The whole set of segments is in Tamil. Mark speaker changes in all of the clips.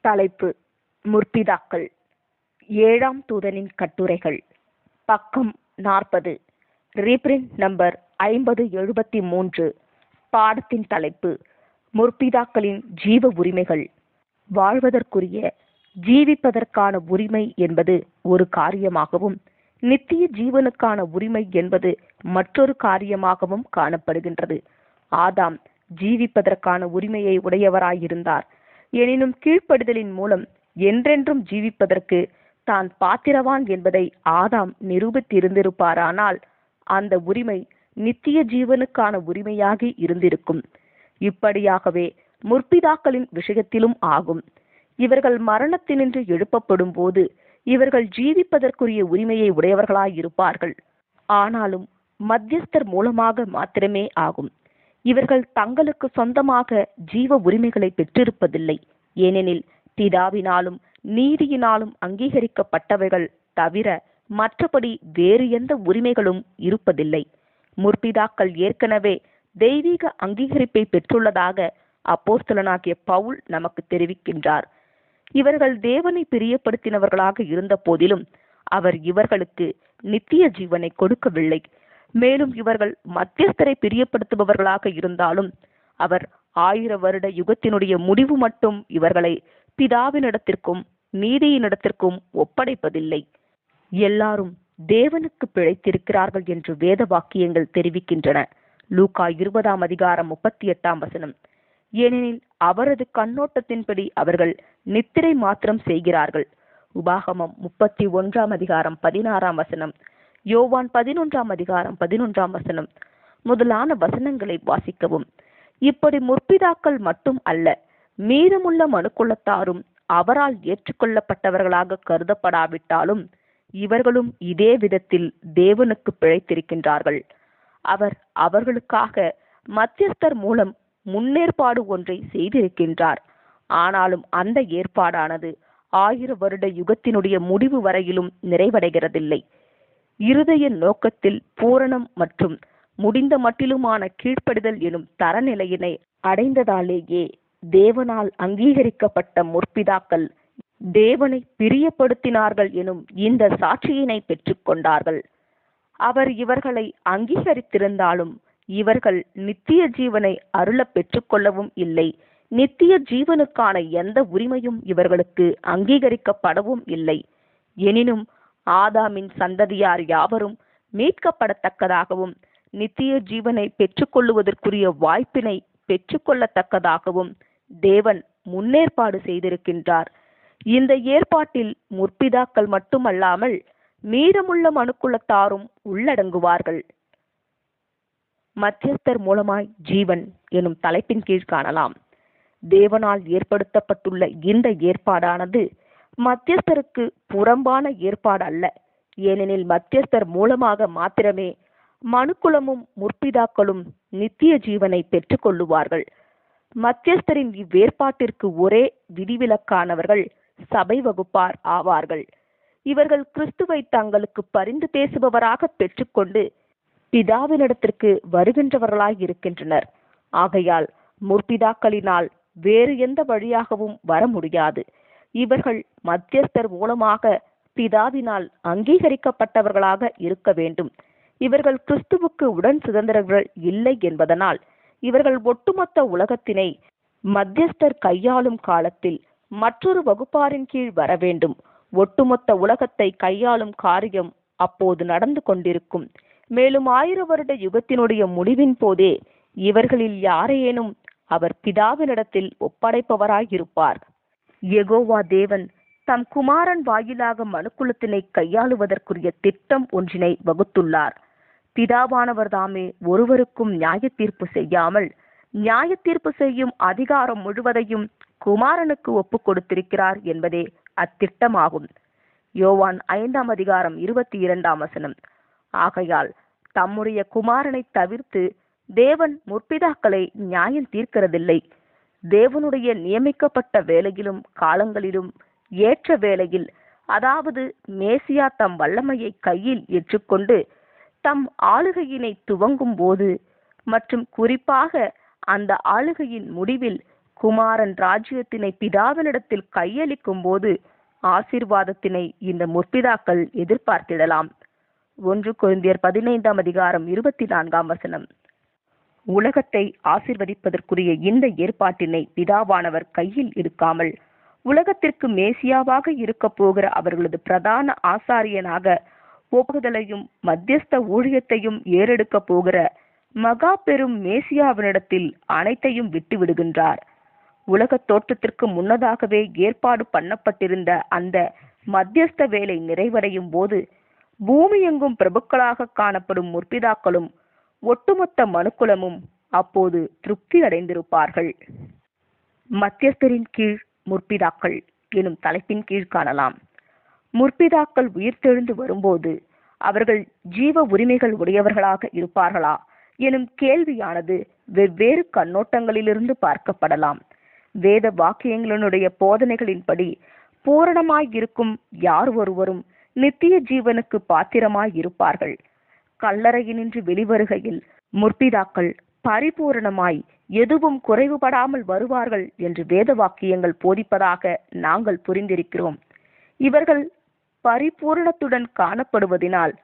Speaker 1: தலைப்பு முற்பிதாக்கள் ஏழாம் தூதனின் கட்டுரைகள். பக்கம் நாற்பது. ரீப்ரிண்ட் நம்பர் ஐம்பது எழுபத்தி மூன்று பாடத்தின் தலைப்பு முற்பிதாக்களின் ஜீவ உரிமைகள். வாழ்வதற்குரிய ஜீவிப்பதற்கான உரிமை என்பது ஒரு காரியமாகவும் நித்திய ஜீவனுக்கான உரிமை என்பது மற்றொரு காரியமாகவும் காணப்படுகின்றது. ஆதாம் ஜீவிப்பதற்கான உரிமையை உடையவராயிருந்தார். எனினும் கீழ்ப்படுதலின் மூலம் என்றென்றும் ஜீவிப்பதற்கு தான் பாத்திரவான் என்பதை ஆதாம் நிரூபித்திருந்திருப்பாரானால் அந்த உரிமை நித்திய ஜீவனுக்கான உரிமையாகி இருந்திருக்கும். இப்படியாகவே முற்பிதாக்களின் விஷயத்திலும் ஆகும். இவர்கள் மரணத்தினின்று எழுப்பப்படும் போது இவர்கள் ஜீவிப்பதற்குரிய உரிமையை உடையவர்களாயிருப்பார்கள். ஆனாலும் மத்தியஸ்தர் மூலமாக மாத்திரமே ஆகும். இவர்கள் தங்களுக்கு சொந்தமாக ஜீவ உரிமைகளை பெற்றிருப்பதில்லை. ஏனெனில் பிதாவினாலும் நீதியினாலும் அங்கீகரிக்கப்பட்டவைகள் தவிர மற்றபடி வேறு எந்த உரிமைகளும் இருப்பதில்லை. முற்பிதாக்கள் ஏற்கனவே தெய்வீக அங்கீகரிப்பை பெற்றுள்ளதாக அப்போஸ்தலனாகிய பவுல் நமக்கு தெரிவிக்கின்றார். இவர்கள் தேவனை பிரியப்படுத்தினவர்களாக இருந்த போதிலும் அவர் இவர்களுக்கு நித்திய ஜீவனை கொடுக்கவில்லை. மேலும் இவர்கள் மத்தியஸ்தரை பிரியப்படுத்துபவர்களாக இருந்தாலும் அவர் ஆயிர வருட யுகத்தினுடைய முடிவு மட்டும் இவர்களை பிதாவினிடத்திற்கும் நீதியினிடத்திற்கும் ஒப்படைப்பதில்லை. எல்லாரும் தேவனுக்கு பிழைத்திருக்கிறார்கள் என்று வேத வாக்கியங்கள் தெரிவிக்கின்றன. லூகா இருபதாம் அதிகாரம் முப்பத்தி எட்டாம் வசனம். ஏனெனில் அவரது கண்ணோட்டத்தின்படி அவர்கள் நித்திரை மாத்திரம் செய்கிறார்கள். உபாகமம் முப்பத்தி ஒன்றாம் அதிகாரம் பதினாறாம் வசனம். யோவான் பதினொன்றாம் அதிகாரம் பதினொன்றாம் வசனம். முதலான வசனங்களை வாசிக்கவும். இப்படி முற்பிதாக்கள் மட்டும் அல்ல மீதமுள்ள மனுக்குலத்தாரும் அவரால் ஏற்றுக்கொள்ளப்பட்டவர்களாக கருதப்படாவிட்டாலும் இவர்களும் இதே விதத்தில் தேவனுக்கு பிழைத்திருக்கின்றார்கள். அவர் அவர்களுக்காக மத்தியஸ்தர் மூலம் முன்னேற்பாடு ஒன்றை செய்திருக்கின்றார். ஆனாலும் அந்த ஏற்பாடானது ஆயிர வருட யுகத்தினுடைய முடிவு வரையிலும் நிறைவடைகிறதில்லை. இருதய நோக்கத்தில் பூரணம் மற்றும் முடிந்த மட்டிலுமான கீழ்ப்படிதல் எனும் தரநிலையினை அடைந்ததாலேயே தேவனால் அங்கீகரிக்கப்பட்ட முற்பிதாக்கள் தேவனை பிரியப்படுத்தினார்கள் எனும் இந்த சாட்சியினை பெற்றுக்கொண்டார்கள் அவர் இவர்களை அங்கீகரித்திருந்தாலும் இவர்கள் நித்திய ஜீவனை அருள பெற்றுக்கொள்ளவும் இல்லை. நித்திய ஜீவனுக்கான எந்த உரிமையும் இவர்களுக்கு அங்கீகரிக்கப்படவும் இல்லை. எனினும் ஆதாமின் சந்ததியார் யாவரும் மீட்கப்படத்தக்கதாகவும் நித்திய ஜீவனை பெற்றுக்கொள்ளுவதற்குரிய வாய்ப்பினை பெற்றுக்கொள்ளத்தக்கதாகவும் தேவன் முன்னேற்பாடு செய்திருக்கின்றார். இந்த ஏற்பாட்டில் முற்பிதாக்கள் மட்டுமல்லாமல் மீதமுள்ள மனுக்குலத்தாரும் உள்ளடங்குவார்கள். மத்தியஸ்தர் மூலமாய் ஜீவன் எனும் தலைப்பின் கீழ் காணலாம். தேவனால் ஏற்படுத்தப்பட்டுள்ள இந்த ஏற்பாடானது மத்தியஸ்தருக்கு புறம்பான ஏற்பாடு அல்ல. ஏனெனில் மத்தியஸ்தர் மூலமாக மாத்திரமே மனுக்குலமும் முற்பிதாக்களும் நித்திய ஜீவனை பெற்றுக்கொள்ளுவார்கள் மத்தியஸ்தரின் இவ்வேற்பாட்டிற்கு ஒரே விதிவிலக்கானவர்கள் சபை வகுப்பார் ஆவார்கள். இவர்கள் கிறிஸ்துவை தங்களுக்கு பரிந்து பேசுபவராக பெற்றுக்கொண்டு பிதாவினிடத்திற்கு வருகின்றவர்களாய் இருக்கின்றனர். ஆகையால் முற்பிதாக்களினால் வேறு எந்த வழியாகவும் வர முடியாது. இவர்கள் மத்தியஸ்தர் மூலமாக பிதாவினால் அங்கீகரிக்கப்பட்டவர்களாக இருக்க வேண்டும். இவர்கள் கிறிஸ்துவுக்கு உடன் சுதந்திரர்கள் இல்லை என்பதனால் இவர்கள் ஒட்டுமொத்த உலகத்தினை மத்தியஸ்தர் கையாளும் காலத்தில் மற்றொரு வகுப்பாரின் கீழ் வர வேண்டும். ஒட்டுமொத்த உலகத்தை கையாளும் காரியம் அப்போது நடந்து கொண்டிருக்கும். மேலும் ஆயிர வருட யுகத்தினுடைய முடிவின் போதே இவர்களில் யாரையேனும் அவர் பிதாவினிடத்தில் ஒப்படைப்பவராயிருப்பார். எகோவா தேவன் தம் குமாரன் வாயிலாக மனுக்குலத்தினை கையாளுவதற்குரிய திட்டம் ஒன்றினை வகுத்துள்ளார். பிதாவானவர் தாமே ஒருவருக்கும் நியாய தீர்ப்பு செய்யாமல் நியாய தீர்ப்பு செய்யும் அதிகாரம் முழுவதையும் குமாரனுக்கு ஒப்புக் கொடுத்திருக்கிறார் என்பதே அத்திட்டமாகும். யோவான் ஐந்தாம் அதிகாரம் இருபத்தி இரண்டாம் வசனம். ஆகையால் தம்முடைய குமாரனை தவிர்த்து தேவன் முற்பிதாக்களை நியாயம் தீர்க்கிறதில்லை. தேவனுடைய நியமிக்கப்பட்ட வேலையிலும் காலங்களிலும் ஏற்ற வேளையில் அதாவது மேசியா தம் வல்லமையை கையில் ஏற்றுக்கொண்டு தம் ஆளுகையினை துவங்கும் போது மற்றும் குறிப்பாக அந்த ஆளுகையின் முடிவில் குமாரன் ராஜ்யத்தினை பிதாவினிடத்தில் கையளிக்கும் போது ஆசீர்வாதத்தினை இந்த முற்பிதாக்கள் எதிர்பார்த்திடலாம். ஒன்று குழந்தையர் பதினைந்தாம் அதிகாரம் இருபத்தி நான்காம் வசனம். உலகத்தை ஆசிர்வதிப்பதற்குரிய இந்த ஏற்பாட்டினை பிதாவானவர் கையில் எடுக்காமல் உலகத்திற்கு மேசியாவாக இருக்க போகிற அவர்களது பிரதான ஆசாரியனாக ஒப்புதலையும் மத்தியஸ்த ஊழியத்தையும் ஏறெடுக்க போகிற மகா பெரும் மேசியாவினிடத்தில் அனைத்தையும் விட்டு விடுகின்றார் உலகத் தோற்றத்திற்கு முன்னதாகவே ஏற்பாடு பண்ணப்பட்டிருந்த அந்த மத்தியஸ்த வேலை நிறைவடையும் போது பூமியெங்கும் பிரபுக்களாக காணப்படும் முற்பிதாக்களும் ஒட்டுமொத்த மனுக்குலமும் அப்போது திருப்தி அடைந்திருப்பார்கள். மத்தியஸ்தரின் கீழ் முற்பிதாக்கள் எனும் தலைப்பின் கீழ் காணலாம். முற்பிதாக்கள் உயிர்த்தெழுந்து வரும்போது அவர்கள் ஜீவ உரிமைகள் உடையவர்களாக இருப்பார்களா எனும் கேள்வியானது வெவ்வேறு கண்ணோட்டங்களிலிருந்து பார்க்கப்படலாம். வேத வாக்கியங்களினுடைய போதனைகளின்படி பூரணமாய் இருக்கும் யார் ஒருவரும் நித்திய ஜீவனுக்கு பாத்திரமாய் இருப்பார்கள். கல்லறையினின்று வெளிவருகையில் முற்பிதாக்கள் பரிபூரணமாய் எதுவும் குறைவுபடாமல் வருவார்கள் என்று வேத வாக்கியங்கள் போதிப்பதாக நாங்கள் புரிந்திருக்கிறோம். இவர்கள் பரிபூரணத்துடன் காணப்படுவதினால்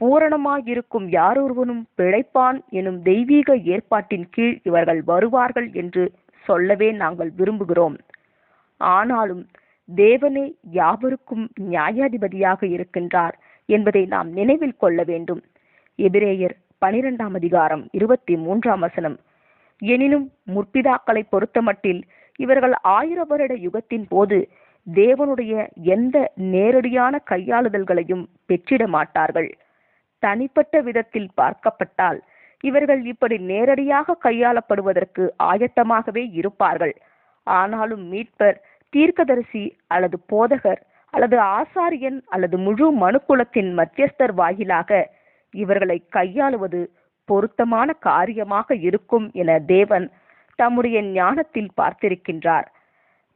Speaker 1: பூரணமாயிருக்கும் யாரொருவனும் பிழைப்பான் எனும் தெய்வீக ஏற்பாட்டின் கீழ் இவர்கள் வருவார்கள் என்று சொல்லவே நாங்கள் விரும்புகிறோம். ஆனாலும் தேவனே யாவருக்கும் நியாயாதிபதியாக இருக்கின்றார் என்பதை நாம் நினைவில் கொள்ள வேண்டும். எபிரேயர் பனிரெண்டாம் அதிகாரம் இருபத்தி மூன்றாம் வசனம். எனினும் முற்பிதாக்களை பொறுத்தமட்டில் இவர்கள் ஆயிர வருட யுகத்தின் போது தேவனுடைய எந்த நேரடியான கையாளுதல்களையும் பெற்றிட மாட்டார்கள். தனிப்பட்ட விதத்தில் பார்க்கப்பட்டால் இவர்கள் இப்படி நேரடியாக கையாளப்படுவதற்கு ஆயத்தமாகவே இருப்பார்கள். ஆனாலும் மீட்பர் தீர்க்கதரிசி அல்லது போதகர் அல்லது ஆசாரியன் அல்லது முழு மனுக்குலத்தின் மத்தியஸ்தர் வாயிலாக இவர்களை கையாளுவது பொருத்தமான காரியமாக இருக்கும் என தேவன் தம்முடைய ஞானத்தில் பார்த்திருக்கின்றார்.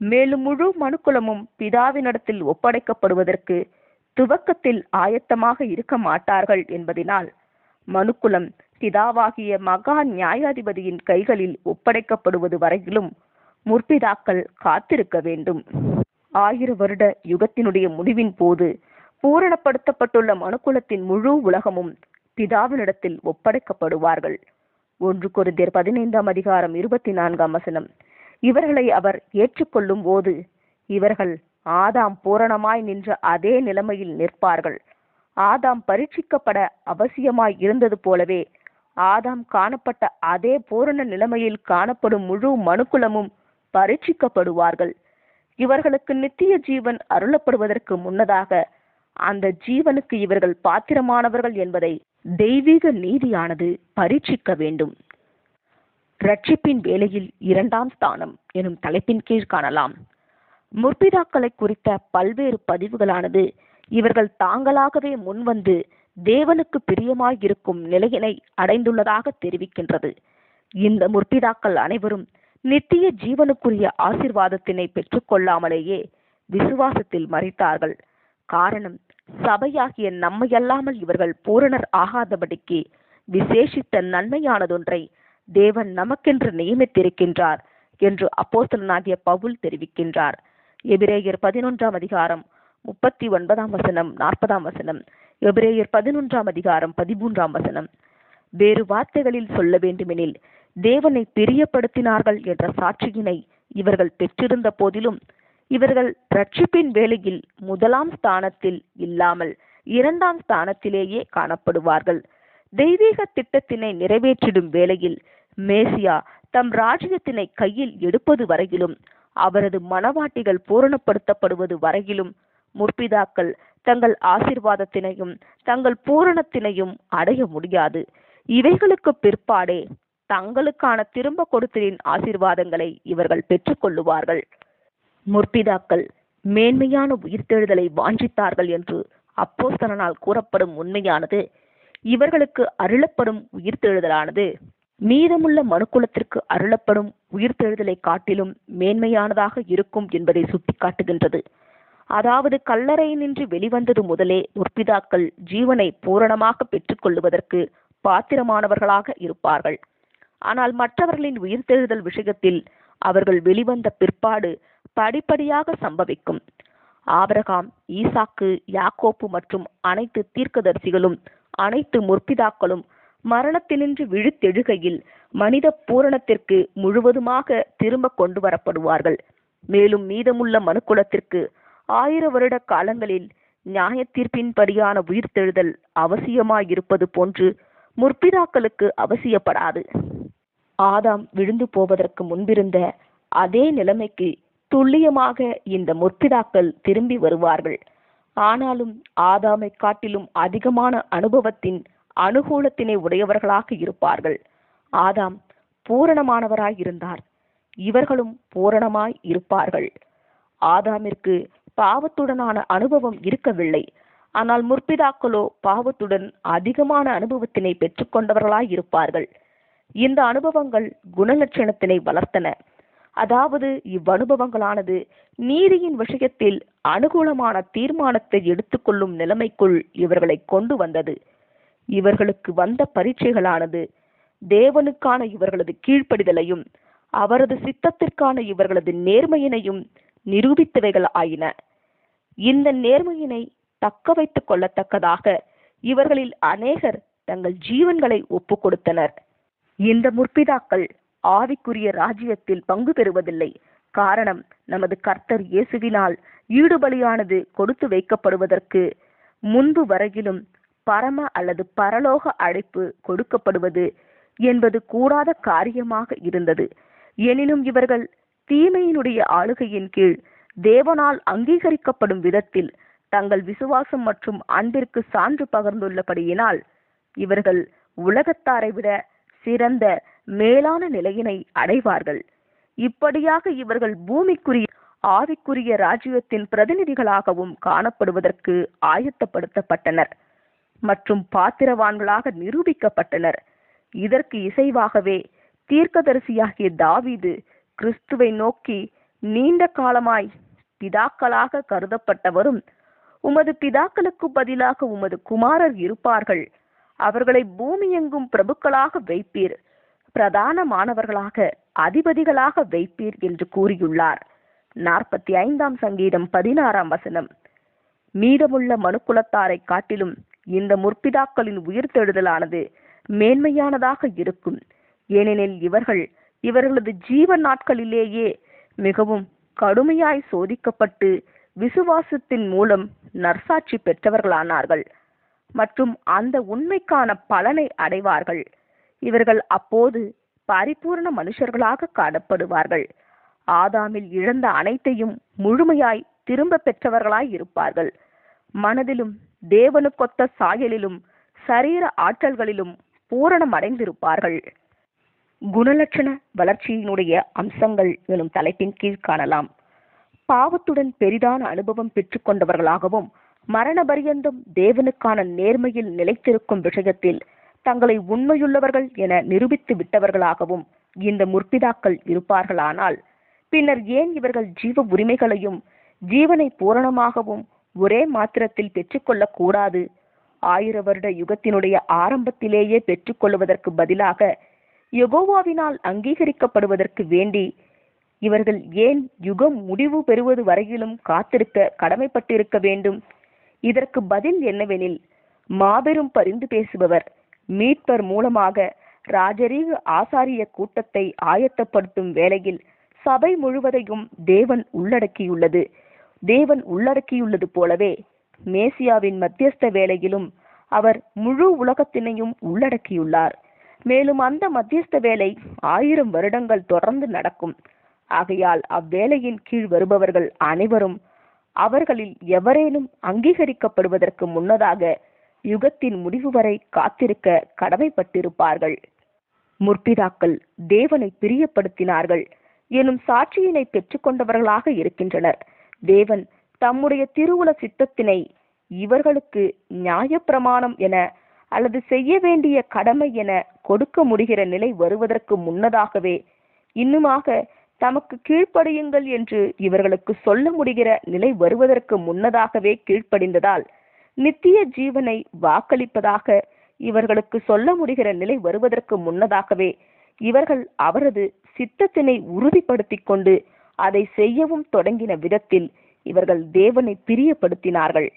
Speaker 1: மேலும் முழு மனுக்குலமும் பிதாவினிடத்தில் ஒப்படைக்கப்படுவதற்கு துவக்கத்தில் ஆயத்தமாக இருக்க மாட்டார்கள் என்பதினால் மனுக்குலம் பிதாவாகிய மகா நியாயாதிபதியின் கைகளில் ஒப்படைக்கப்படுவது வரையிலும் முற்பிதாக்கள் காத்திருக்க வேண்டும். ஆயிர வருட யுகத்தினுடைய முடிவின் போது பூரணப்படுத்தப்பட்டுள்ள மனுக்குலத்தின் முழு உலகமும் பிதாவினிடத்தில் ஒப்படைக்கப்படுவார்கள். ஒன்று கொரிந்தியர் பதினைந்தாம் அதிகாரம் இருபத்தி நான்காம் வசனம். இவர்களை அவர் ஏற்றுக்கொள்ளும் போது இவர்கள் ஆதாம் பூரணமாய் நின்ற அதே நிலைமையில் நிற்பார்கள். ஆதாம் பரீட்சிக்கப்பட அவசியமாய் இருந்தது போலவே ஆதாம் காணப்பட்ட அதே பூரண நிலைமையில் காணப்படும் முழு மனுக்குலமும் பரீட்சிக்கப்படுவார்கள். இவர்களுக்கு நித்திய ஜீவன் அருளப்படுவதற்கு முன்னதாக அந்த ஜீவனுக்கு இவர்கள் பாத்திரமானவர்கள் என்பதை தெய்வீக நீதியானது பரீட்சிக்க வேண்டும். ரட்சிப்பின் வேலையில் இரண்டாம் ஸ்தானம் எனும் தலைப்பின் கீழ் காணலாம். முற்பிதாக்களை குறித்த பல்வேறு பதிவுகளானது இவர்கள் தாங்களாகவே முன்வந்து தேவனுக்கு பிரியமாயிருக்கும் நிலையினை அடைந்துள்ளதாக தெரிவிக்கின்றது. இந்த முற்பிதாக்கள் அனைவரும் நித்திய ஜீவனுக்குரிய ஆசிர்வாதத்தினை பெற்றுக்கொள்ளாமலேயே விசுவாசத்தில் மறைத்தார்கள். காரணம் சபையாகிய நம்மையல்லாமல் இவர்கள் பூரணர் ஆகாதபடிக்கு விசேஷித்த நன்மையானதொன்றை தேவன் நமக்கென்று நியமித்திருக்கின்றார் என்று அப்போஸ்தலனாகிய பவுல் தெரிவிக்கின்றார். எபிரேயர் பதினொன்றாம் அதிகாரம் முப்பத்தி ஒன்பதாம் வசனம் நாற்பதாம் வசனம் எபிரேயர் பதினொன்றாம் அதிகாரம் பதிமூன்றாம் வசனம். வேறு வார்த்தைகளில் சொல்ல வேண்டுமெனில் தேவனை பிரியப்படுத்தினார்கள் என்ற சாட்சியினை இவர்கள் பெற்றிருந்த போதிலும் இவர்கள் ரட்சிப்பின் வேளையில் முதலாம் ஸ்தானத்தில் இல்லாமல் இரண்டாம் ஸ்தானத்திலேயே காணப்படுவார்கள். தெய்வீக திட்டத்தினை நிறைவேற்றிடும் வேளையில் மேசியா தம் ராஜ்யத்தினை கையில் எடுப்பது வரையிலும் அவரது மனவாட்டிகள் பூரணப்படுத்தப்படுவது வரையிலும் முற்பிதாக்கள் தங்கள் ஆசிர்வாதத்தினையும் தங்கள் பூரணத்தினையும் அடைய முடியாது. இவைகளுக்கு பிற்பாடே தங்களுக்கான திரும்ப கொடுத்தலின் ஆசிர்வாதங்களை இவர்கள் பெற்றுக்கொள்ளுவார்கள். முற்பிதாக்கள் மேன்மையான உயிர்த்தெழுதலை வாஞ்சித்தார்கள் என்று அப்போஸ்தலனால் கூறப்படும் உண்மையானது. இவர்களுக்கு அருளப்படும் உயிர்த்தெழுதலானது மீதமுள்ள மனுக்குலத்திற்கு அருளப்படும் உயிர்த்தெழுதலை காட்டிலும் மேன்மையானதாக இருக்கும் என்பதை சுட்டிக்காட்டுகின்றது. அதாவது கல்லறையினின்று வெளிவந்தது முதலே முற்பிதாக்கள் ஜீவனை பூரணமாக பெற்றுக்கொள்ளுவதற்கு பாத்திரமானவர்களாக இருப்பார்கள். ஆனால் மற்றவர்களின் உயிர்த்தெழுதல் விஷயத்தில் அவர்கள் வெளிவந்த பிற்பாடு படிப்படியாக சம்பவிக்கும். ஆபரகாம் ஈசாக்கு யாக்கோப்பு மற்றும் அனைத்து தீர்க்கதரிசிகளும் அனைத்து முற்பிதாக்களும் மரணத்தினின்று விழுத்தெழுகையில் மனித பூரணத்திற்கு முழுவதுமாக திரும்ப கொண்டு வரப்படுவார்கள். மேலும் மீதமுள்ள மனுக்குலத்திற்கு ஆயிர வருட காலங்களில் நியாய தீர்ப்பின்படியான உயிர்த்தெழுதல் அவசியமாயிருப்பது போன்று முற்பிதாக்களுக்கு அவசியப்படாது. ஆதாம் விழுந்து போவதற்கு முன்பிருந்த அதே நிலைமைக்கு துல்லியமாக இந்த முற்பிதாக்கள் திரும்பி வருவார்கள். ஆனாலும் ஆதாமை காட்டிலும் அதிகமான அனுபவத்தின் அனுகூலத்தினை உடையவர்களாக இருப்பார்கள். ஆதாம் பூரணமானவராய் இருந்தார். இவர்களும் பூரணமாய் இருப்பார்கள். ஆதாமிற்கு பாவத்துடனான அனுபவம் இருக்கவில்லை. ஆனால் முற்பிதாக்களோ பாவத்துடன் அதிகமான அனுபவத்தினை பெற்றுக்கொண்டவர்களாய் இருப்பார்கள். இந்த அனுபவங்கள் குணலட்சணத்தினை வளர்த்தன. அதாவது இவ்வனுபவங்களானது நீதியின் விஷயத்தில் அனுகூலமான தீர்மானத்தை எடுத்துக்கொள்ளும் நிலைமைக்குள் இவர்களை கொண்டு வந்தது. இவர்களுக்கு வந்த பரீட்சைகளானது தேவனுக்கான இவர்களது கீழ்ப்படிதலையும் அவரது சித்தத்திற்கான இவர்களது நேர்மையினையும் நிரூபித்தவைகள் ஆயின. இந்த நேர்மையினை தக்க வைத்துக் கொள்ளத்தக்கதாக இவர்களில் அநேகர் தங்கள் ஜீவன்களை ஒப்புக்கொடுத்தனர் இந்த முற்பிதாக்கள் ஆவிக்குரிய ராஜ்யத்தில் பங்கு பெறுவதில்லை. காரணம் நமது கர்த்தர் இயேசுவினால் ஈடுபலியானது கொடுத்து வைக்கப்படுவதற்கு முன்பு வரையிலும் பரம அல்லது பரலோக அழைப்பு கொடுக்கப்படுவது என்பது கூடாத காரியமாக இருந்தது. எனினும் இவர்கள் தீமையினுடைய ஆளுகையின் கீழ் தேவனால் அங்கீகரிக்கப்படும் விதத்தில் தங்கள் விசுவாசம் மற்றும் அன்பிற்கு சான்று பகர்ந்துள்ளபடியினால் இவர்கள் உலகத்தாரை விட சிறந்த மேலான நிலையினை அடைவார்கள். இப்படியாக இவர்கள் பூமிக்குரிய ஆவிக்குரிய ராஜ்யத்தின் பிரதிநிதிகளாகவும் காணப்படுவதற்கு ஆயத்தப்படுத்தப்பட்டனர் மற்றும் பாத்திரவான்களாக நிரூபிக்கப்பட்டனர். இதற்கு இசைவாகவே தீர்க்கதரிசியாகிய தாவீது கிறிஸ்துவை நோக்கி நீண்ட காலமாய் பிதாக்களாக கருதப்பட்டவரும் உமது பிதாக்களுக்கு பதிலாக உமது குமாரர் இருப்பார்கள். அவர்களை பூமியெங்கும் பிரபுக்களாக வைப்பீர். பிரதானமானவர்களாக அதிபதிகளாக வைப்பீர் என்று கூறியுள்ளார். நாற்பத்தி ஐந்தாம் சங்கீதம் பதினாறாம் வசனம். மீதமுள்ள மனுக்குலத்தாரை காட்டிலும் இந்த முற்பிதாக்களின் உயிர்த்தெழுதலானது மேன்மையானதாக இருக்கும். ஏனெனில் இவர்கள் இவர்களது ஜீவ நாட்களிலேயே மிகவும் கடுமையாய் சோதிக்கப்பட்டு விசுவாசத்தின் மூலம் நற்சாட்சி பெற்றவர்களானார்கள். மற்றும் அந்த உண்மைக்கான பலனை அடைவார்கள். இவர்கள் அப்போது பரிபூர்ண மனுஷர்களாக காணப்படுவார்கள். ஆதாமில் இழந்த அனைத்தையும் முழுமையாய் திரும்ப பெற்றவர்களாய் இருப்பார்கள். மனதிலும் தேவனுக்கொத்த சாயலிலும் சரீர ஆற்றல்களிலும் பூரணம் அடைந்திருப்பார்கள் குணலட்சண வளர்ச்சியினுடைய அம்சங்கள் எனும் தலைப்பின் கீழ் காணலாம். பாவத்துடன் பெரிதான அனுபவம் பெற்றுக்கொண்டவர்களாகவும் மரண பரியந்தம் தேவனுக்கான நேர்மையில் நிலைத்திருக்கும் விஷயத்தில் தங்களை உண்மையுள்ளவர்கள் என நிரூபித்து விட்டவர்களாகவும் இந்த முற்பிதாக்கள் இருப்பார்களானால் பின்னர் ஏன் இவர்கள் ஜீவ உரிமைகளையும் ஜீவனை பூரணமாகவும் ஒரே மாத்திரத்தில் பெற்றுக்கொள்ளக் கூடாது? ஆயிர வருட யுகத்தினுடைய ஆரம்பத்திலேயே பெற்றுக்கொள்வதற்கு பதிலாக யகோவாவினால் அங்கீகரிக்கப்படுவதற்கு வேண்டி இவர்கள் ஏன் யுகம் முடிவு பெறுவது வரையிலும் காத்திருக்க கடமைப்பட்டிருக்க வேண்டும்? இதற்கு பதில் என்னவெனில் மாபெரும் பரிந்து பேசுபவர் மீட்பர் மூலமாக ராஜரீக ஆசாரிய கூட்டத்தை ஆயத்தப்படுத்தும் வேளையில் சபை முழுவதையும் தேவன் உள்ளடக்கியுள்ளது. தேவன் உள்ளடக்கியுள்ளது போலவே மேசியாவின் மத்தியஸ்த வேலையிலும் அவர் முழு உலகத்தினையும் உள்ளடக்கியுள்ளார். மேலும் அந்த மத்தியஸ்த வேலை ஆயிரம் வருடங்கள் தொடர்ந்து நடக்கும். ஆகையால் அவ்வேலையின் கீழ் வருபவர்கள் அனைவரும் அவர்களில் எவரேனும் அங்கீகரிக்கப்படுவதற்கு முன்னதாக யுகத்தின் முடிவு வரை காத்திருக்க கடமைப்பட்டிருப்பார்கள். முற்பிதாக்கள் தேவனை பிரியப்படுத்தினார்கள். எனும் சாட்சியினை பெற்றுக்கொண்டவர்களாக இருக்கின்றனர். தேவன் தம்முடைய திருவுல சித்தத்தினை இவர்களுக்கு நியாயப்பிரமாணம் என அல்லது செய்ய வேண்டிய கடமை என கொடுக்க முடிகிற நிலை வருவதற்கு முன்னதாகவே இன்னுமாக தமக்கு கீழ்ப்படியுங்கள் என்று இவர்களுக்கு சொல்ல முடிகிற நிலை வருவதற்கு முன்னதாகவே கீழ்ப்படிந்ததால் நித்திய ஜீவனை வாக்களிப்பதாக இவர்களுக்கு சொல்ல முடிகிற நிலை வருவதற்கு முன்னதாகவே இவர்கள் அவரது சித்தத்தினை உறுதிப்படுத்திக் கொண்டு அதை செய்யவும் தொடங்கின விதத்தில் இவர்கள் தேவனை பிரியப்படுத்தினார்கள்.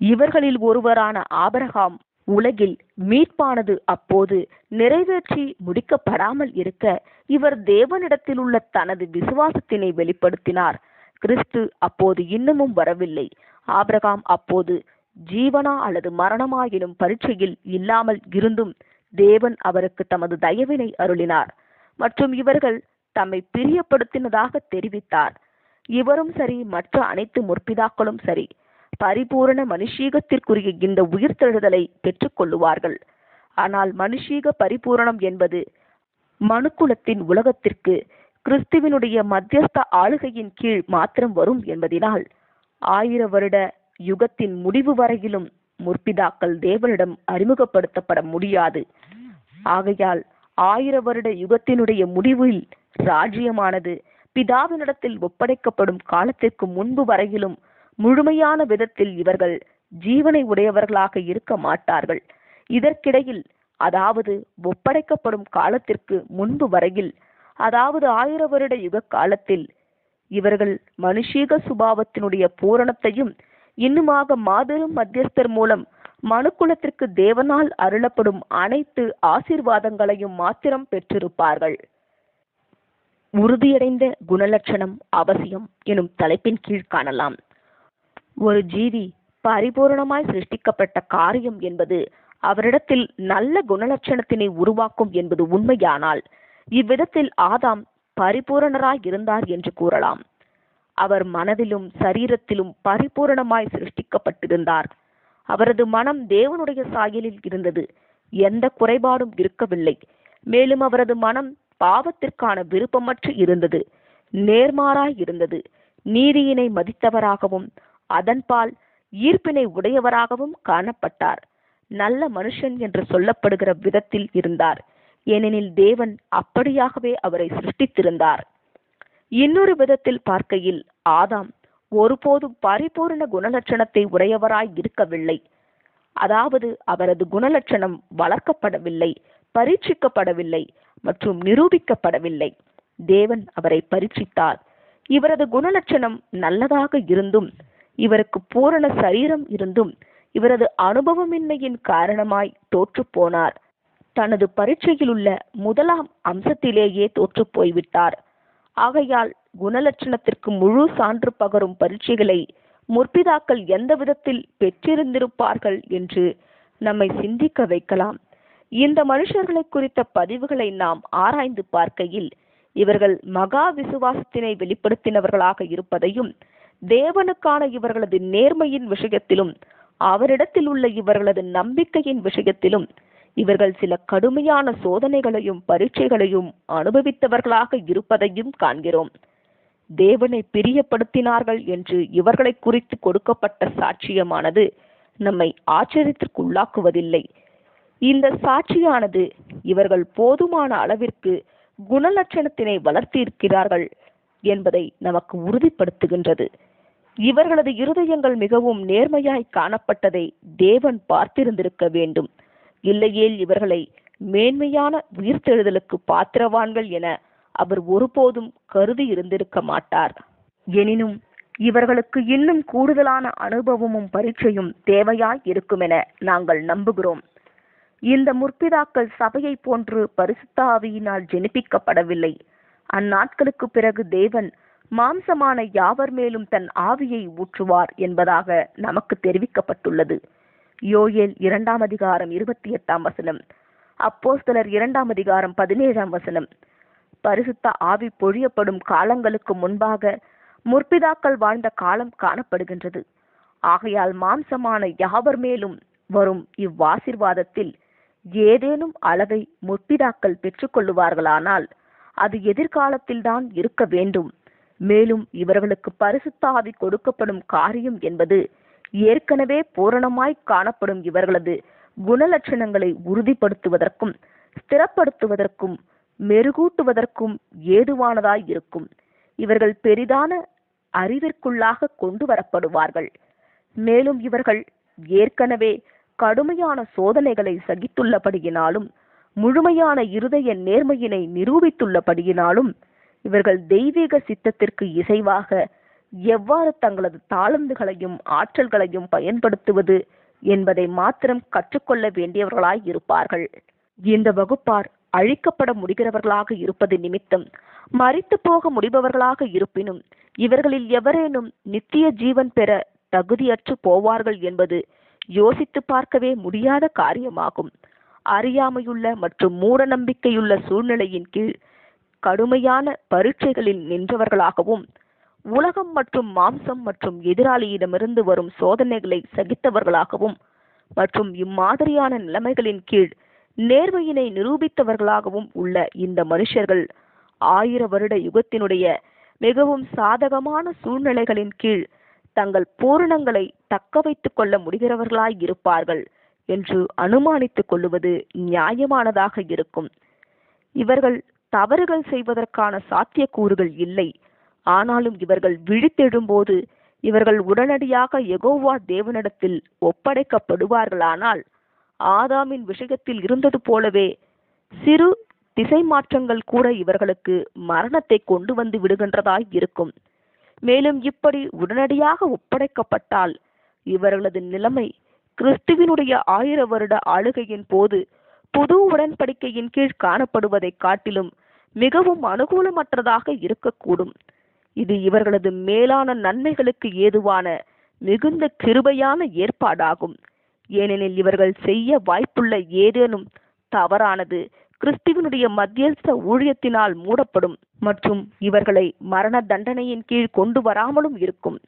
Speaker 1: இவர்களில் ஒருவரான ஆபரகாம் உலகில் மீட்பானது அப்போது நிறைவேற்றி முடிக்கப்படாமல் இருக்க இவர் தேவனிடத்தில் உள்ள தனது விசுவாசத்தினை வெளிப்படுத்தினார். கிறிஸ்து அப்போது இன்னமும் வரவில்லை. ஆபிரகாம் அப்போது ஜீவனா அல்லது மரணமா எனும் பரீட்சையில் இல்லாமல் இருந்தும் தேவன் அவருக்கு தமது தயவினை அருளினார். மற்றும் இவர்கள் தம்மை பிரியப்படுத்தினதாக தெரிவித்தார். இவரும் சரி மற்ற அனைத்து முற்பிதாக்களும் சரி பரிபூரண மனுஷீகத்திற்குரிய இந்த உயிர்த்தெழுதலை பெற்றுக்கொள்ளுவார்கள். ஆனால் மனுஷீக பரிபூரணம் என்பது மனுக்குலத்தின் உலகத்திற்கு கிறிஸ்துவினுடைய மத்தியஸ்த ஆளுகையின் கீழ் மாத்திரம் வரும் என்பதினால் ஆயிர வருட யுகத்தின் முடிவு வரையிலும் முற்பிதாக்கள் தேவனிடம் அறிமுகப்படுத்தப்பட முடியாது. ஆகையால் ஆயிர வருட யுகத்தினுடைய முடிவில் ராஜ்யமானது பிதாவினிடத்தில் ஒப்படைக்கப்படும் காலத்திற்கு முன்பு வரையிலும் முழுமையான விதத்தில் இவர்கள் ஜீவனை உடையவர்களாக இருக்க மாட்டார்கள். இதற்கிடையில் அதாவது ஒப்படைக்கப்படும் காலத்திற்கு முன்பு வரையில் அதாவது ஆயிர வருட யுக காலத்தில் இவர்கள் மனுஷீக சுபாவத்தினுடைய பூரணத்தையும் இன்னுமாக மாபெரும் மத்தியஸ்தர் மூலம் மனுக்குலத்திற்கு தேவனால் அருளப்படும் அனைத்து ஆசீர்வாதங்களையும் மாத்திரம் பெற்றிருப்பார்கள். உறுதியடைந்த குணலட்சணம் அவசியம் எனும் தலைப்பின் கீழ் காணலாம். ஒரு ஜீவி பரிபூரணமாய் சிருஷ்டிக்கப்பட்ட காரியம் என்பது அவரிடத்தில் நல்ல குணலட்சணத்தினை உருவாக்கும் என்பது உண்மையானால் இவ்விதத்தில் ஆதாம் பரிபூரணராய் இருந்தார் என்று கூறலாம். அவர் மனதிலும் சரீரத்திலும் பரிபூரணமாய் சிருஷ்டிக்கப்பட்டிருந்தார். அவரது மனம் தேவனுடைய சாயலில் இருந்தது. எந்த குறைபாடும் இருக்கவில்லை. மேலும் அவரது மனம் பாவத்திற்கான விருப்பமற்று இருந்தது. நேர்மாறாய் இருந்தது. நீதியினை மதித்தவராகவும் அதன்பால் ஈர்ப்பினை உடையவராகவும் காணப்பட்டார். நல்ல மனுஷன் என்று சொல்லப்படுகிற விதத்தில் இருந்தார். ஏனெனில் தேவன் அப்படியாகவே அவரை சிருஷ்டித்திருந்தார். இன்னொரு விதத்தில் பார்க்கையில் ஆதாம் ஒருபோதும் பரிபூரண குணலட்சணத்தை உடையவராய் இருக்கவில்லை. அதாவது அவரது குணலட்சணம் வளர்க்கப்படவில்லை பரீட்சிக்கப்படவில்லை மற்றும் நிரூபிக்கப்படவில்லை. தேவன் அவரை பரீட்சித்தார். இவரது குணலட்சணம் நல்லதாக இருந்தும் இவருக்கு பூரண சரீரம் இருந்தும் இவரது அனுபவமின்மையின் காரணமாய் தோற்று போனார். தனது பரீட்சையில் உள்ள முதலாம் அம்சத்திலேயே தோற்று போய்விட்டார். ஆகையால் குணலட்சணத்திற்கு முழு சான்று பகரும் பரீட்சைகளை முற்பிதாக்கள் எந்த விதத்தில் பெற்றிருந்திருப்பார்கள் என்று நம்மை சிந்திக்க வைக்கலாம். இந்த மனுஷர்களை குறித்த பதிவுகளை நாம் ஆராய்ந்து பார்க்கையில் இவர்கள் மகா விசுவாசத்தினை வெளிப்படுத்தினவர்களாக இருப்பதையும் தேவனுக்கான இவர்களது நேர்மையின் விஷயத்திலும் அவரிடத்தில் உள்ள இவர்களது நம்பிக்கையின் விஷயத்திலும் இவர்கள் சில கடுமையான சோதனைகளையும் பரீட்சைகளையும் அனுபவித்தவர்களாக இருப்பதையும் காண்கிறோம். தேவனை பிரியப்படுத்தினார்கள் என்று இவர்களை குறித்து கொடுக்கப்பட்ட சாட்சியமானது நம்மை ஆச்சரியத்திற்குள்ளாக்குவதில்லை. இந்த சாட்சியானது இவர்கள் போதுமான அளவிற்கு குணலட்சணத்தினை வளர்த்திருக்கிறார்கள் என்பதை நமக்கு உறுதிப்படுத்துகின்றது. இவர்களது இருதயங்கள் மிகவும் நேர்மையாய் காணப்பட்டதை தேவன் பார்த்திருந்திருக்க வேண்டும். இல்லையேல் இவர்களை மேன்மையான உயிர்த்தெழுதலுக்கு பாத்திரவான்கள் என அவர் ஒருபோதும் கருதி இருந்திருக்க மாட்டார். எனினும் இவர்களுக்கு இன்னும் கூடுதலான அனுபவமும் பரீட்சையும் தேவையாய் இருக்குமென நாங்கள் நம்புகிறோம். இந்த முற்பிதாக்கள் சபையை போன்று பரிசுத்த ஆவியினால் ஜெனிப்பிக்கப்படவில்லை. அந்நாட்களுக்கு பிறகு தேவன் மாம்சமான யாவர் மேலும் தன் ஆவியை ஊற்றுவார் என்பதாக நமக்கு தெரிவிக்கப்பட்டுள்ளது. யோயேல் இரண்டாம் அதிகாரம் இருபத்தி எட்டாம் வசனம். அப்போஸ்தலர் இரண்டாம் அதிகாரம் பதினேழாம் வசனம். பரிசுத்த ஆவி பொழியப்படும் காலங்களுக்கு முன்பாக முற்பிதாக்கள் வாழ்ந்த காலம் காணப்படுகின்றது. ஆகையால் மாம்சமான யாவர் மேலும் வரும் இவ்வாசிர்வாதத்தில் ஏதேனும் அளவை முற்பிதாக்கள் பெற்றுக்கொள்ளுவார்களானால் அது எதிர்காலத்தில்தான் இருக்க வேண்டும். மேலும் இவர்களுக்கு பரிசுத்த ஆவி கொடுக்கப்படும் காரியம் என்பது ஏற்கனவே பூரணமாய் காணப்படும் இவர்களது குணலட்சணங்களை உறுதிப்படுத்துவதற்கும் ஸ்திரப்படுத்துவதற்கும் மெருகூட்டுவதற்கும் ஏதுவானதாய் இருக்கும். இவர்கள் பெரிதான அறிவிற்குள்ளாக கொண்டு வரப்படுவார்கள். மேலும் இவர்கள் ஏற்கனவே கடுமையான சோதனைகளை சகித்துள்ளபடியினாலும் முழுமையான இருதய நேர்மையினை நிரூபித்துள்ளபடியினாலும் இவர்கள் தெய்வீக சித்தத்திற்கு இசைவாக எவ்வாறு தங்களது தாளந்துகளையும் ஆற்றல்களையும் பயன்படுத்துவது என்பதை மாத்திரம் கற்றுக்கொள்ள வேண்டியவர்களாய் இருப்பார்கள். இந்த வகுப்பார் அழிக்கப்பட முடிகிறவர்களாக இருப்பது நிமித்தம் மறித்து போக முடிபவர்களாக இருப்பினும் இவர்களில் எவரேனும் நித்திய ஜீவன் பெற தகுதியற்று போவார்கள் என்பது யோசித்து பார்க்கவே முடியாத காரியமாகும். அறியாமையுள்ள மற்றும் மூட நம்பிக்கையுள்ள சூழ்நிலையின் கீழ் கடுமையான பரீட்சைகளில் நின்றவர்களாகவும் உலகம் மற்றும் மாம்சம் மற்றும் எதிராளியிடமிருந்து வரும் சோதனைகளை சகித்தவர்களாகவும் மற்றும் இம்மாதிரியான நிலைமைகளின் கீழ் நேர்மையினை நிரூபித்தவர்களாகவும் உள்ள இந்த மனுஷர்கள் ஆயிர வருட யுகத்தினுடைய மிகவும் சாதகமான சூழ்நிலைகளின் கீழ் தங்கள் பூரணங்களை தக்க வைத்துக் கொள்ள முடிகிறவர்களாய் இருப்பார்கள் என்று அனுமானித்துக் கொள்ளுவது நியாயமானதாக இருக்கும். இவர்கள் தவறுகள் செய்வதற்கான சாத்தியக்கூறுகள் இல்லை ஆனாலும் இவர்கள் விழித்தெழும்போது இவர்கள் உடனடியாக எகோவா தேவனிடத்தில் ஒப்படைக்கப்படுவார்களானால் ஆதாமின் விஷயத்தில் இருந்தது போலவே சிறு திசை மாற்றங்கள் கூட இவர்களுக்கு மரணத்தை கொண்டு வந்து விடுகின்றதாய் இருக்கும். மேலும் இப்படி உடனடியாக ஒப்படைக்கப்பட்டால் இவர்களது நிலைமை கிறிஸ்துவினுடைய ஆயிர வருட ஆளுகையின் போது புது உடன்படிக்கையின் கீழ் காணப்படுவதை காட்டிலும் மிகவும் அனுகூலமற்றதாக இருக்கக்கூடும். இது இவர்களது மேலான நன்மைகளுக்கு ஏதுவான மிகுந்த கிருபையான ஏற்பாடாகும். ஏனெனில் இவர்கள் செய்ய வாய்ப்புள்ள ஏதேனும் தவறானது கிறிஸ்துவனுடைய மத்தியஸ்த ஊழியத்தினால் மூடப்படும் மற்றும் இவர்களை மரண தண்டனையின் கீழ் கொண்டு வராமலும் இருக்கும்.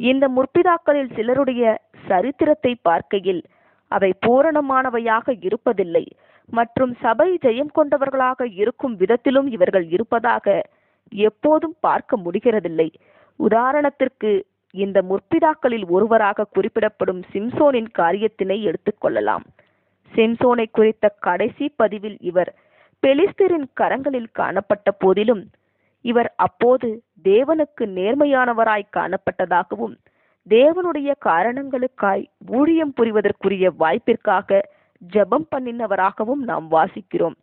Speaker 1: இந்த முற்பிதாக்களில் சிலருடைய சரித்திரத்தை பார்க்கையில் அவை பூரணமானவையாக இருப்பதில்லை மற்றும் சபை ஜெயம் கொண்டவர்களாக இருக்கும் விதத்திலும் இவர்கள் இருப்பதாக எப்போதும் பார்க்க முடிகிறதில்லை. உதாரணத்திற்கு இந்த முற்பிதாக்களில் ஒருவராக குறிப்பிடப்படும் சிம்சோனின் காரியத்தினை எடுத்துக்கொள்ளலாம் சிம்சோனை குறித்த கடைசி பதிவில் இவர் பெலிஸ்தரின் கரங்களில் காணப்பட்ட போதிலும் இவர் அப்போது தேவனுக்கு நேர்மையானவராய் காணப்பட்டதாகவும் தேவனுடைய காரணங்களுக்காய் ஊழியம் புரிவதற்குரிய வாய்ப்பிற்காக ஜெபம் பண்ணினவராகவும் நாம் வாசிக்கிறோம்.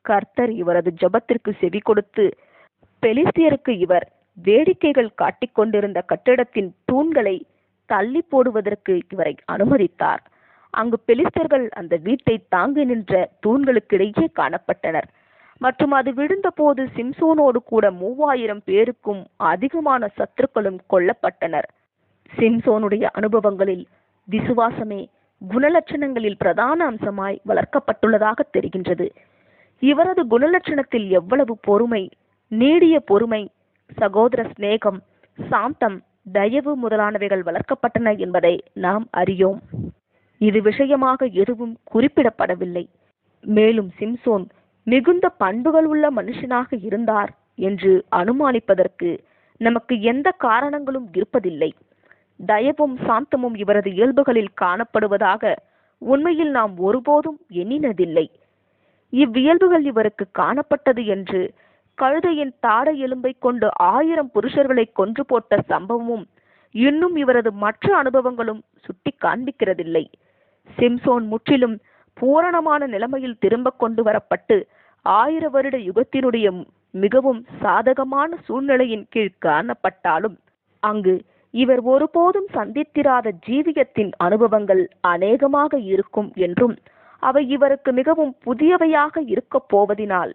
Speaker 1: கர்த்தர் இவரது ஜெபத்திற்கு செவி கொடுத்து பெலிஸ்தியருக்கு இவர் வேடிக்கைகள் காட்டிக் கொண்டிருந்த கட்டிடத்தின் தூண்களை தள்ளி போடுவதற்கு இவரை அனுமதித்தார். அங்கு பெலிஸ்தர்கள் அந்த வீட்டை தாங்கி நின்ற தூண்களுக்கிடையே காணப்பட்டனர். மற்றும் அது விழுந்தபோது சிம்சோனோடு கூட மூவாயிரம் பேருக்கும் அதிகமான சத்துருக்களும் கொல்லப்பட்டனர். சிம்சோனுடைய அனுபவங்களில் விசுவாசமே குணலட்சணங்களில் பிரதான அம்சமாய் வளர்க்கப்பட்டுள்ளதாக தெரிகின்றது. இவரது குணலட்சணத்தில் எவ்வளவு பொறுமை நீடிய பொறுமை சகோதர சிநேகம் சாந்தம் தயவு முதலானவைகள் வளர்க்கப்பட்டன என்பதை நாம் அறியோம். இது விஷயமாக எதுவும் குறிப்பிடப்படவில்லை. மேலும் சிம்சோன் மிகுந்த பண்புகள் உள்ள மனுஷனாக இருந்தார் என்று அனுமானிப்பதற்கு நமக்கு எந்த காரணங்களும் இருப்பதில்லை. தயவும் சாந்தமும் இவரது இயல்புகளில் காணப்படுவதாக உண்மையில் நாம் ஒருபோதும் எண்ணினதில்லை. இவ்வியல்புகள் இவருக்கு காணப்பட்டது என்று கழுதையின் தாடை எலும்பை கொண்டு ஆயிரம் புருஷர்களை கொன்று போட்ட சம்பவமும் இன்னும் இவரது மற்ற அனுபவங்களும் சுட்டி காண்பிக்கிறதில்லை. சிம்சோன் முற்றிலும் பூரணமான நிலைமையில் திரும்ப கொண்டு வரப்பட்டு ஆயிர வருட யுகத்தினுடைய மிகவும் சாதகமான சூழ்நிலையின் கீழ் காணப்பட்டாலும் அங்கு இவர் ஒருபோதும் சந்தித்திராத ஜீவியத்தின் அனுபவங்கள் அநேகமாக இருக்கும் என்றும் அவை இவருக்கு மிகவும் புதியவையாக இருக்கப் போவதினால்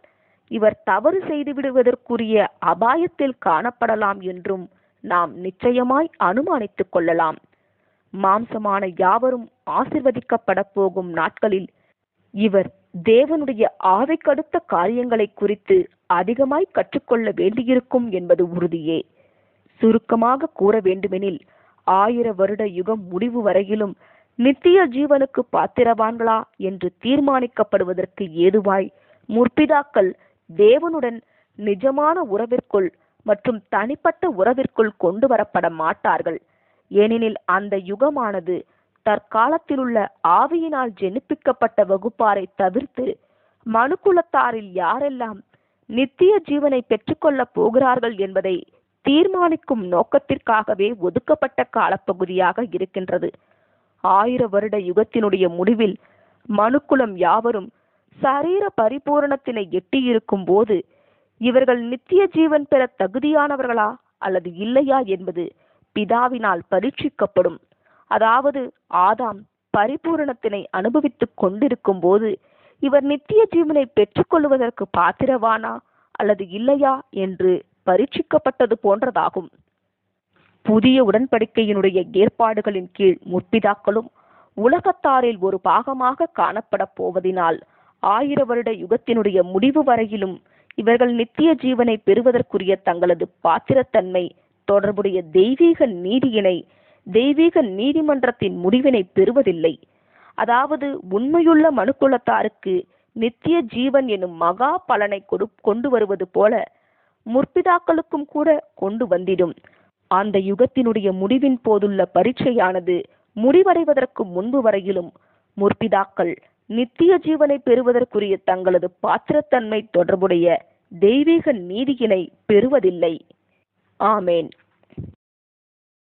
Speaker 1: இவர் தவறு செய்து விடுவதற்குரிய அபாயத்தில் காணப்படலாம் என்றும் நாம் நிச்சயமாய் அனுமானித்துக் கொள்ளலாம். மாம்சமான யாவரும் ஆசிர்வதிக்கப்பட போகும் நாட்களில் இவர் தேவனுடைய ஆவைக்கடுத்த காரியங்களை குறித்து அதிகமாய் கற்றுக்கொள்ள வேண்டியிருக்கும் என்பது உறுதியே. சுருக்கமாக கூற வேண்டுமெனில் ஆயிர வருட யுகம் முடிவு வரையிலும் நித்திய ஜீவனுக்கு பாத்திரவான்களா என்று தீர்மானிக்கப்படுவதற்கு ஏதுவாய் முற்பிதாக்கள் தேவனுடன் நிஜமான உறவிற்குள் மற்றும் தனிப்பட்ட உறவிற்குள் கொண்டு வரப்பட மாட்டார்கள். ஏனெனில் அந்த யுகமானது தற்காலத்திலுள்ள ஆவியினால் ஜெனிப்பிக்கப்பட்ட வகுப்பாரை தவிர்த்து மனுக்குலத்தாரில் யாரெல்லாம் நித்திய ஜீவனை பெற்றுக்கொள்ளப் போகிறார்கள் என்பதை தீர்மானிக்கும் நோக்கத்திற்காகவே ஒதுக்கப்பட்ட காலப்பகுதியாக இருக்கின்றது. ஆயிர வருட யுகத்தினுடைய முடிவில் மனுக்குலம் யாவரும் சரீர பரிபூரணத்தினை எட்டியிருக்கும் போது இவர்கள் நித்திய ஜீவன் பெற தகுதியானவர்களா அல்லது இல்லையா என்பது பிதாவினால் பரீட்சிக்கப்படும். அதாவது ஆதாம் பரிபூரணத்தினை அனுபவித்துக் கொண்டிருக்கும் போது இவர் நித்திய ஜீவனை பெற்றுக்கொள்வதற்கு பாத்திரவானா அல்லது இல்லையா என்று பரீட்சிக்கப்பட்டது போன்றதாகும். புதிய உடன்படிக்கையினுடைய ஏற்பாடுகளின் கீழ் முற்பிதாக்களும் உலகத்தாரில் ஒரு பாகமாக காணப்படப் போவதினால் ஆயிர வருட யுகத்தினுடைய முடிவு வரையிலும் இவர்கள் நித்திய ஜீவனை பெறுவதற்குரிய தங்களது பாத்திரத்தன்மை தொடர்புடைய தெய்வீக நீதியினை தெய்வீக நீதிமன்றத்தின் முடிவினை பெறுவதில்லை. அதாவது உண்மையுள்ள மனுக்குலத்தாருக்கு நித்திய ஜீவன் எனும் மகா பலனை கொடு கொண்டு வருவது போல முற்பிதாக்களுக்கும் கூட கொண்டு வந்திடும். அந்த யுகத்தினுடைய முடிவின் போதுள்ள பரீட்சையானது முடிவடைவதற்கு முன்பு வரையிலும் முற்பிதாக்கள் நித்திய ஜீவனை பெறுவதற்குரிய தங்களது பாத்திரத்தன்மை தொடர்புடைய தெய்வீக நீதியினை பெறுவதில்லை. ஆமேன்.